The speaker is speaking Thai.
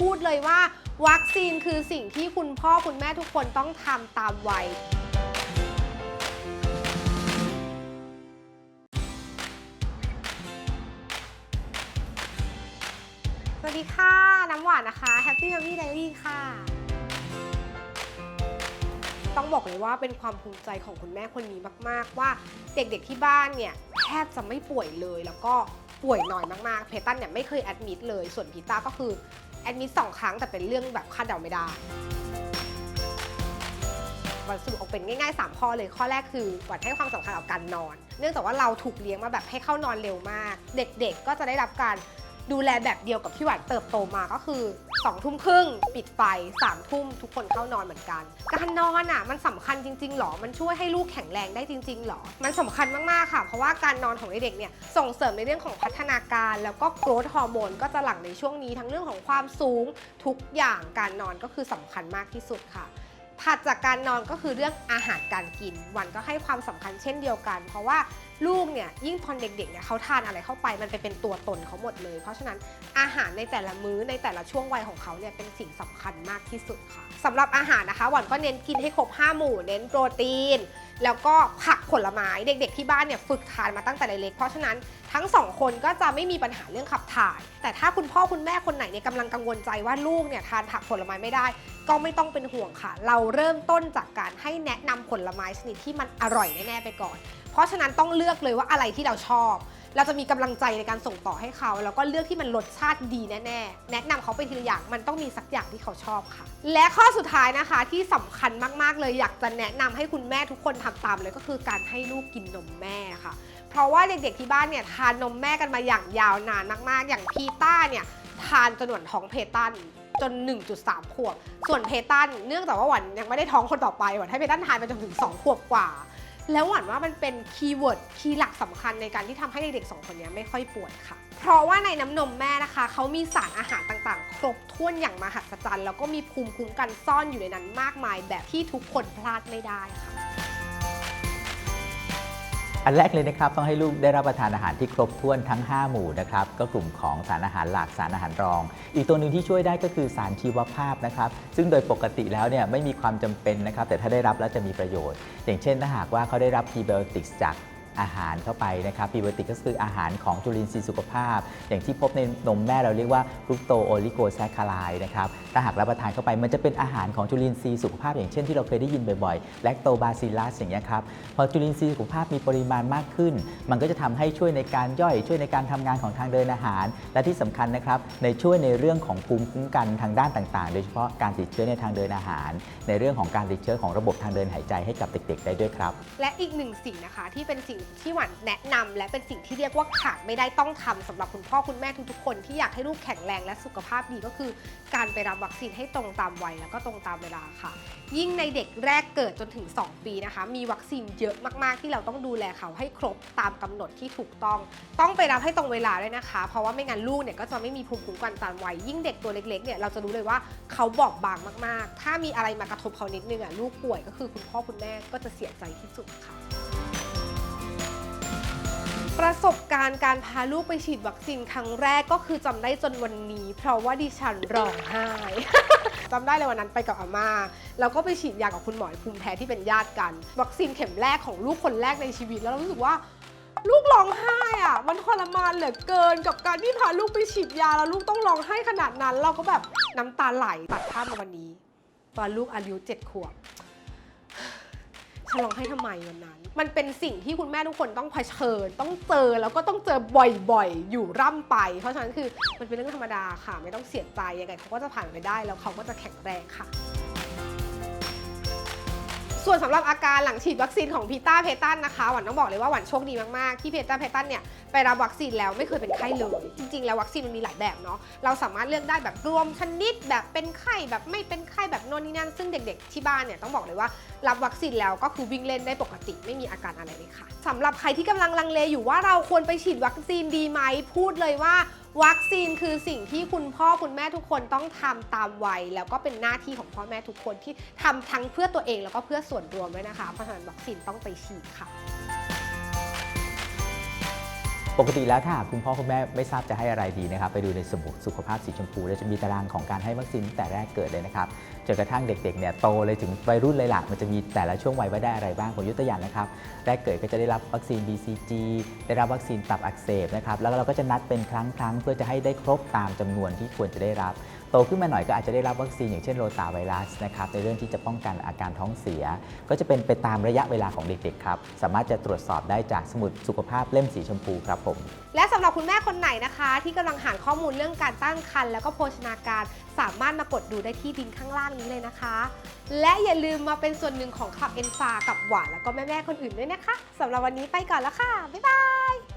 พูดเลยว่า วัคซีนคือสิ่งที่คุณพ่อคุณแม่ทุกคนต้องทำตามวัยสวัสดีค่ะ น้ำหวานนะคะ Happy Family Diary ค่ะ ต้องบอกเลยว่าเป็นความภูมิใจของคุณแม่คนนี้มาก ๆ ว่าเด็กๆที่บ้านเนี่ยแทบจะไม่ป่วยเลยแล้วก็ป่วยน้อยมากๆ เพตันเนี่ยไม่เคยแอดมิดเลย ส่วนพีต้าก็คือ แอดมิดสองครั้งแต่เป็นเรื่องแบบคาดเดาไม่ได้วันสรุปออกเป็นง่ายๆ 3 ข้อเลยข้อแรกคือวัดให้ความสำคัญกับการนอน เนื่องจากว่าเราถูกเลี้ยงมาแบบให้เข้านอนเร็วมาก เด็กๆ ก็จะได้รับการดูแลแบบเดียวกับที่หวานเติบโตมาก็คือ 2องทุ่มครึ่งปิดไฟ3ามทุ่มทุกคนเข้านอนเหมือนกัน การนอนอะมันสำคัญจริงๆหรอ มันช่วยให้ลูกแข็งแรงได้จริงๆหรอ มันสำคัญมากๆค่ะ เพราะว่าการนอนของเด็กเนี่ยส่งเสริมในเรื่องของพัฒนาการ แล้วก็โกรทฮอร์โมนก็จะหลั่งในช่วงนี้ทั้งเรื่องของความสูงทุกอย่างการนอนก็คือสำคัญมากที่สุดค่ะถัดจากการนอนก็คือเรื่องอาหารการกิน วันก็ให้ความสำคัญเช่นเดียวกัน เพราะว่า ลูกเนี่ยยิ่งตอนเด็กๆเนี่ยเขาทานอะไรเข้าไปมันไปเป็นตัวตนเขาหมดเลย เพราะฉะนั้นอาหารในแต่ละมื้อในแต่ละช่วงวัยของเขาเนี่ยเป็นสิ่งสำคัญมากที่สุดค่ะสำหรับอาหารนะคะหวันก็เน้นกินให้ครบ 5 หมู่ เน้นโปรตีน แล้วก็ผักผลไม้เด็กๆ ที่บ้านเนี่ยฝึกทานมาตั้งแต่เล็กๆเพราะฉะนั้นทั้งสองคนก็จะไม่มีปัญหาเรื่องขับถ่าย แต่ถ้าคุณพ่อคุณแม่คนไหนเนี่ยกำลังกังวลใจว่าลูกเนี่ยทานผักผลไม้ไม่ได้ ก็ไม่ต้องเป็นห่วงค่ะ เราเริ่มต้นจากการให้แนะนำผลไม้ชนิดที่มันอร่อยแน่ๆไปก่อน เพราะฉะนั้นต้องเลือกเลยว่าอะไรที่เราชอบ เราจะมีกำลังใจในการส่งต่อให้เขา แล้วก็เลือกที่มันรสชาติดีแน่ๆแนะนำเขาไปทีละอย่างมันต้องมีสักอย่างที่เขาชอบค่ะ และข้อสุดท้ายนะคะที่สำคัญมากๆเลยอยากจะแนะนำให้คุณแม่ทุกคนทำตามเลยก็คือการให้ลูกกินนมแม่ค่ะ เพราะว่าเด็กๆที่บ้านเนี่ยทานนมแม่กันมาอย่างยาวนานมากๆ อย่างพีต้าเนี่ยทานจนหวนท้องเพตันจน 1.3 ขวบ ส่วนเพตัน เนื่องจากว่าหวันยังไม่ได้ท้องคนต่อไปหวันให้เพตันทานไปจนถึง 2 ขวบกว่า แล้วหวันว่ามันเป็นคีย์เวิร์ดคีย์หลักสำคัญในการที่ทำให้เด็กๆสองคนนี้ไม่ค่อยป่วยค่ะ เพราะว่าในน้ำนมแม่นะคะ เขามีสารอาหารต่างๆ ครบถ้วนอย่างมหัศจรรย์ แล้วก็มีภูมิคุ้มกันซ่อนอยู่ในนั้นมากมายแบบที่ทุกคนพลาดไม่ได้ค่ะ อันแรกเลยนะครับต้องให้ลูกได้รับประทานอาหารที่ครบถ้วนทั้ง 5 หมู่นะครับก็กลุ่มของสารอาหารหลักสารอาหารรอง อีกตัวหนึ่งที่ช่วยได้ก็คือสารชีวภาพนะครับซึ่งโดยปกติแล้วเนี่ยไม่มีความจำเป็นนะครับแต่ถ้าได้รับแล้วจะมีประโยชน์ อย่างเช่นถ้าหากว่าเขาได้รับพรีไบโอติกจาก อาหารเข้าไปนะครับพรีไบโอติกก็คืออาหารของจุลินทรีย์สุขภาพ อย่างที่พบในนมแม่เราเรียกว่าฟรุกโตโอลิโกแซคคาไลนะครับถ้าหากรับประทานเข้าไปมันจะเป็นอาหารของจุลินทรีย์สุขภาพ อย่างเช่นที่เราเคยได้ยินบ่อยๆแลคโตบาซิลัสอย่างเงี้ยครับพอจุลินทรีย์สุขภาพมีปริมาณมากขึ้น มันก็จะทำให้ช่วยในการย่อยช่วยในการทำงานของทางเดินอาหาร และที่สำคัญนะครับในช่วยในเรื่องของภูมิคุ้มกันทางด้านต่างๆ โดยเฉพาะการติดเชื้อในทางเดินอาหาร ในเรื่องของการติดเชื้อของระบบทางเดินหายใจให้กับเด็กๆ ได้ด้วยครับ และอีกหนึ่งสิ่งนะคะที่เป็นสิ่งที่หวานแนะนำและเป็นสิ่งที่เรียกว่าขาดไม่ได้ต้องทำสำหรับคุณพ่อคุณแม่ทุกๆคนที่อยากให้ลูกแข็งแรงและสุขภาพดีก็คือ การไปรับวัคซีนให้ตรงตามวัยแล้วก็ตรงตามเวลาค่ะ ยิ่งในเด็กแรกเกิดจนถึง 2 ปีนะคะ มีวัคซีนเยอะมากๆ ที่เราต้องดูแลเขาให้ครบตามกำหนดที่ถูกต้อง ต้องไปรับให้ตรงเวลาด้วยนะคะ เพราะว่าไม่งั้นลูกเนี่ยก็จะไม่มีภูมิคุ้มกันตามวัยยิ่งเด็กตัวเล็กๆเนี่ยเราจะรู้เลยว่าเขาบอบบางมาก ๆ ถ้ามีอะไรมากระทบเขานิดนึงอะลูกป่วยก็คือคุณพ่อคุณแม่ก็จะเสียใจที่สุดค่ะ ประสบการณ์การพาลูกไปฉีดวัคซีนครั้งแรกก็คือจำได้จนวันนี้ เพราะว่าดิฉันร้องไห้ จำได้เลยวันนั้นไปกับอาม่าแล้วก็ไปฉีดยากับคุณหมอภูมิแพ้ที่เป็นญาติกัน วัคซีนเข็มแรกของลูกคนแรกในชีวิตแล้วเรารู้สึกว่าลูกร้องไห้อะมันทรมานเหลือเกินกับการที่พาลูกไปฉีดยาแล้วลูกต้องร้องไห้ขนาดนั้น เราก็แบบน้ำตาไหลตัดภาพมาวันนี้ ตอนลูกอายุเจ็ดขวบ ฉันร้องไห้ทำไมวันนั้น มันเป็นสิ่งที่คุณแม่ทุกคนต้องเผชิญ ต้องเจอแล้วก็ต้องเจอบ่อยๆ อยู่ร่ำไป เพราะฉะนั้นคือมันเป็นเรื่องธรรมดาค่ะ ไม่ต้องเสียใจยังไงเขาก็จะผ่านไปได้แล้วเขาก็จะแข็งแรงค่ะส่วนสำหรับอาการหลังฉีดวัคซีนของพีต้าเพตันนะคะหวันต้องบอกเลยว่าหวันโชคดีมากๆ ที่เพต้าเพตันเนี่ยไปรับวัคซีนแล้วไม่เคยเป็นไข้เลย จริงๆ แล้ววัคซีนมันมีหลายแบบเนาะเราสามารถเลือกได้แบบรวมชนิดแบบเป็นไข้แบบไม่เป็นไข้แบบโน่นนี่นั่นซึ่งเด็ก ๆ ที่บ้านเนี่ยต้องบอกเลยว่า รับวัคซีนแล้วก็คือวิ่งเล่นได้ปกติไม่มีอาการอะไรเลยค่ะสำหรับใครที่กำลังลังเลอยู่ว่าเราควรไปฉีดวัคซีนดีไหมพูดเลยว่าวัคซีนคือสิ่งที่คุณพ่อคุณแม่ทุกคนต้องทำตามวัย แล้วก็เป็นหน้าที่ของพ่อแม่ทุกคนที่ทำทั้งเพื่อตัวเองแล้วก็เพื่อส่วนรวมด้วยนะคะเพราะฉะนั้นวัคซีนต้องไปฉีดค่ะ ปกติแล้วถ้าหากคุณพ่อคุณแม่ไม่ทราบจะให้อะไรดีนะครับ ไปดูในสมุดสุขภาพสีชมพูแล้วจะมีตารางของการให้วัคซีนตั้งแต่แรกเกิดเลยนะครับจนกระทั่งเด็กๆเนี่ยโตเลยถึงวัยรุ่นเลยล่ะมันจะมีแต่ละช่วงวัยว่าได้อะไรบ้างผมยกตัวอย่างนะครับแรกเกิดก็จะได้รับวัคซีน BCG ได้รับวัคซีนตับอักเสบนะครับแล้วเราก็จะนัดเป็นครั้งๆเพื่อจะให้ได้ครบตามจำนวนที่ควรจะได้รับ โตขึ้นมาหน่อยก็อาจจะได้รับวัคซีนอย่างเช่นโรตาไวรัสนะครับในเรื่องที่จะป้องกันอาการท้องเสีย ก็จะเป็นไปตามระยะเวลาของเด็กๆครับ สามารถจะตรวจสอบได้จากสมุดสุขภาพเล่มสีชมพูครับผมและสำหรับคุณแม่คนไหนนะคะ ที่กำลังหาข้อมูลเรื่องการตั้งครรภ์แล้วก็โภชนาการสามารถมากดดูได้ที่ลิงก์ข้างล่างนี้เลยนะคะ และอย่าลืมมาเป็นส่วนหนึ่งของขับเอ็นฟากับหวานแล้วก็แม่ๆคนอื่นด้วยนะคะสำหรับวันนี้ไปก่อนแล้วค่ะบ๊ายบาย